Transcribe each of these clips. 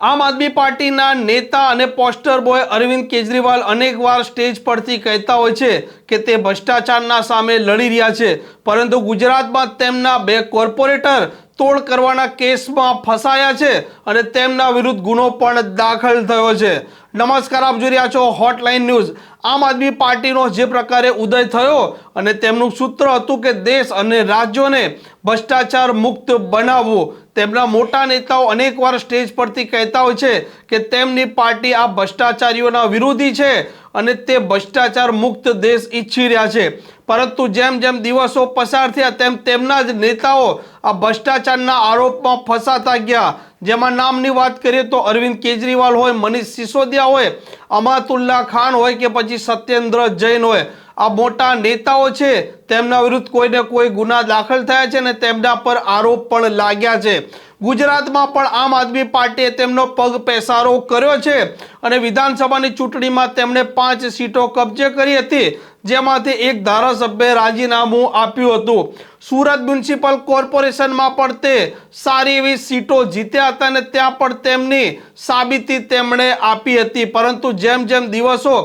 આમ આદમી પાર્ટીના નેતા અને પોસ્ટર બોય અરવિંદ કેજરીવાલ અનેકવાર સ્ટેજ પરથી કહેતા હોય છે કે તે ભ્રષ્ટાચારના સામે લડી રહ્યા છે. પરંતુ ગુજરાતમાં તેમના બે કોર્પોરેટર તોડ કરવાના કેસમાં ફસાયા છે અને તેમના વિરુદ્ધ ગુનો પણ દાખલ થયો છે. નમસ્કાર, આપ જોઈ રહ્યા છો હોટલાઇન ન્યૂઝ આમ આદમી પાર્ટીનો જે પ્રકારે ઉદય થયો અને તેમનું સૂત્ર હતું કે દેશ અને રાજ્યોને ભ્રષ્ટાચાર મુક્ત બનાવવું. તેમના મોટા નેતાઓ અનેકવાર સ્ટેજ પરથી કહેતા હોય છે કે તેમની પાર્ટી આ ભ્રષ્ટાચારીઓના વિરોધી છે અને તે ભ્રષ્ટાચાર મુક્ત દેશ ઈચ્છી રહ્યા છે. પરંતુ જેમ જેમ દિવસો પસાર થયા, તેમ તેમના જ નેતાઓ આ ભ્રષ્ટાચારના આરોપમાં ફસાતા ગયા. જેમાં નામની વાત કરીએ તો અરવિંદ કેજરીવાલ હોય, મનીષ સિસોદિયા હોય, અમાતુલ્લા ખાન હોય કે પછી સત્યેન્દ્ર જૈન હોય. આ મોટા નેતાઓ છે, તેમના વિરુદ્ધ કોઈને કોઈ ગુના દાખલ થયા છે અને તેમના પર આરોપ પણ લાગ્યા છે. ગુજરાતમાં પણ આમ આદમી પાર્ટીએ તેમનો પગ પેસારો કર્યો છે અને વિધાનસભાની ચૂંટણીમાં તેમણે પાંચ સીટો કબજે કરી હતી, જેમાંથી એક ધારાસભ્યે રાજીનામું આપ્યું હતું. સુરત મ્યુનિસિપલ કોર્પોરેશનમાં પણ તે સારી એવી સીટો જીત્યા હતા અને ત્યાં પણ તેમની સાબિતી તેમણે આપી હતી. પરંતુ જેમ જેમ દિવસો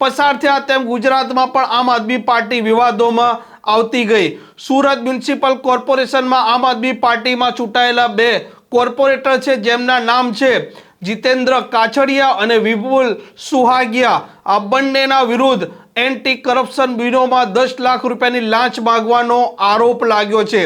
પસાર થયા તેમ ગુજરાતમાં પણ આમ આદમી પાર્ટી વિવાદોમાં આવતી ગઈ. સુરત મ્યુનિસિપલ કોર્પોરેશનમાં આમ આદમી પાર્ટીમાં ચૂંટાયેલા બે કોર્પોરેટર છે, જેમના નામ છે જીતેન્દ્ર કાછડિયા અને વિપુલ સુહાગિયા. આ બંનેના વિરુદ્ધ એન્ટી કરપ્શન બ્યુરોમાં દસ લાખ રૂપિયાની લાંચ માગવાનો આરોપ લાગ્યો છે.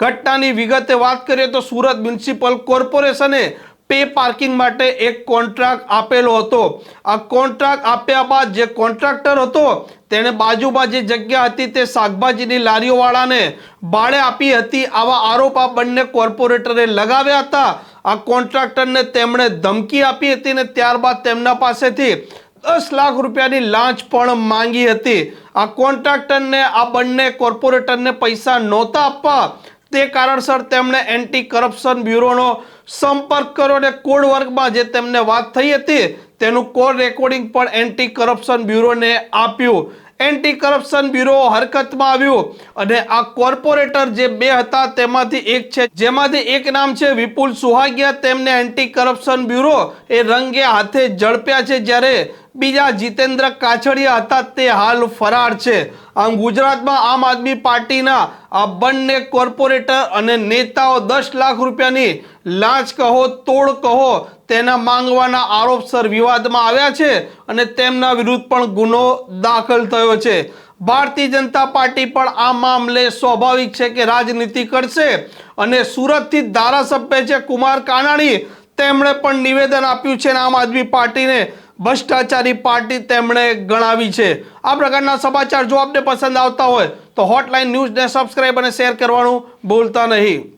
ઘટનાની વિગતે વાત કરીએ તો સુરત મ્યુનિસિપલ કોર્પોરેશને પે પાર્કિંગ માટે એક કોન્ટ્રાક્ટ આપેલો હતો. આ કોન્ટ્રાક્ટ આપ્યા બાદ જે કોન્ટ્રાક્ટર હતો, તેણે બાજુમાં જે જગ્યા હતી તે શાકભાજીની લારીઓવાળાને ભાડે આપી હતી. આવા આરોપ આ બંને કોર્પોરેટરે લગાવ્યા હતા. આ કોન્ટ્રાક્ટરને તેમણે ધમકી આપી હતી ને ત્યારબાદ તેમના પાસેથી દસ લાખ રૂપિયાની લાંચ પણ માંગી હતી. આ કોન્ટ્રાક્ટરને આ બંને કોર્પોરેટરને પૈસા નહોતા આપવા તે કારણસર તેમણે એન્ટી કરપ્શન બ્યુરોનો સંપર્ક કર્યો અને કોડ વર્કમાં જે તેમને વાત થઈ હતી, તેનું કોલ રેકોર્ડિંગ પણ એન્ટી કરપ્શન બ્યુરોને આપ્યું. એન્ટી કરપ્શન બ્યુરો હરકતમાં આવ્યું અને આ કોર્પોરેટર જે બે હતા તેમાંથી એક છે. જેમાંથી એક નામ છે વિપુલ સુહાગિયા. તેમને એન્ટી કરપ્શન બ્યુરો એ રંગે હાથે ઝડપ્યા છે જ્યારે બીજા જીતેન્દ્ર કાછડિયા હતા તે હાલ ફરાર છે. આમ ગુજરાતમાં આમ આદમી પાર્ટીના આ બંને કોર્પોરેટર અને નેતાઓ દસ લાખ રૂપિયાની લાંચ કહો, તોડ કહો, તેના માંગવાના આરોપસર વિવાદમાં આવ્યા છે અને તેમના વિરુદ્ધ પણ ગુનો દાખલ થયો છે. ભારતીય જનતા પાર્ટી પણ આ મામલે સ્વાભાવિક છે કે રાજનીતિ કરશે અને સુરતથી ધારાસભ્ય છે કુમાર કાનાણી. તેમણે પણ નિવેદન આપ્યું છે આમ આદમી પાર્ટીને ભ્રષ્ટાચારી પાર્ટી તેમણે ગણાવી છે. આ પ્રકારના સમાચાર જો આપને પસંદ આવતા હોય તો હોટલાઇન ન્યૂઝને સબસ્ક્રાઇબ અને શેર કરવાનું ભૂલતા નહીં.